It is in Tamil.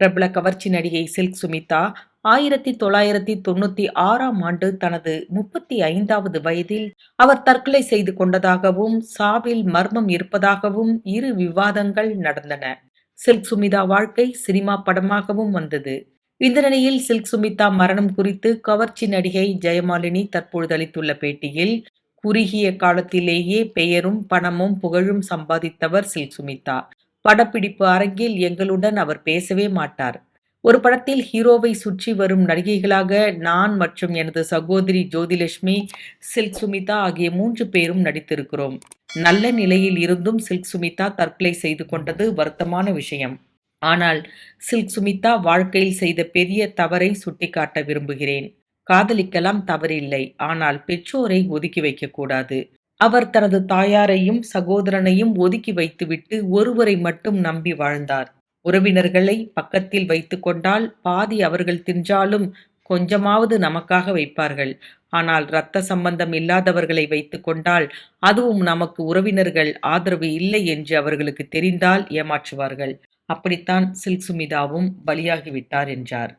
பிரபல கவர்ச்சி நடிகை சில்க் சுமிதா ஆயிரத்தி தொள்ளாயிரத்தி தொண்ணூத்தி ஆறாம் ஆண்டு தனது முப்பத்தி ஐந்தாவது வயதில் அவர் தற்கொலை செய்து கொண்டதாகவும் சாவில் மர்மம் இருப்பதாகவும் இரு விவாதங்கள் நடந்தன. சில்க் சுமிதா வாழ்க்கை சினிமா படமாகவும் வந்தது. இந்த நிலையில் சில்க் சுமிதா மரணம் குறித்து கவர்ச்சி நடிகை ஜெயமாலினி தற்பொழுது அளித்துள்ள பேட்டியில் குறுகிய காலத்திலேயே பெயரும் பணமும் புகழும் சம்பாதித்தவர் சில்க் சுமிதா. படப்பிடிப்பு அரங்கில் எங்களுடன் அவர் பேசவே மாட்டார். ஒரு படத்தில் ஹீரோவை சுற்றி வரும் நடிகைகளாக நான் மற்றும் எனது சகோதரி ஜோதிலட்சுமி சில்க் சுமிதா ஆகிய மூன்று பேரும் நடித்திருக்கிறோம். நல்ல நிலையில் இருந்தும் சில்க் சுமிதா தற்கொலை செய்து கொண்டது வருத்தமான விஷயம். ஆனால் சில்க் சுமிதா வாழ்க்கையில் செய்த பெரிய தவறை சுட்டிக்காட்ட விரும்புகிறேன். காதலிக்கலாம் தவறில்லை. ஆனால் பெற்றோரை ஒதுக்கி வைக்கக்கூடாது. அவர் தனது தாயாரையும் சகோதரனையும் ஒதுக்கி வைத்துவிட்டு ஒருவரை மட்டும் நம்பி வாழ்ந்தார். உறவினர்களை பக்கத்தில் வைத்து கொண்டால் பாதி அவர்கள் தின்றாலும் கொஞ்சமாவது நமக்காக வைப்பார்கள். ஆனால் இரத்த சம்பந்தம் இல்லாதவர்களை வைத்து கொண்டால் அதுவும் நமக்கு உறவினர்கள் ஆதரவு இல்லை என்று அவர்களுக்கு தெரிந்தால் ஏமாற்றுவார்கள். அப்படித்தான் சில்க் சுமிதாவும் பலியாகிவிட்டார் என்றார்.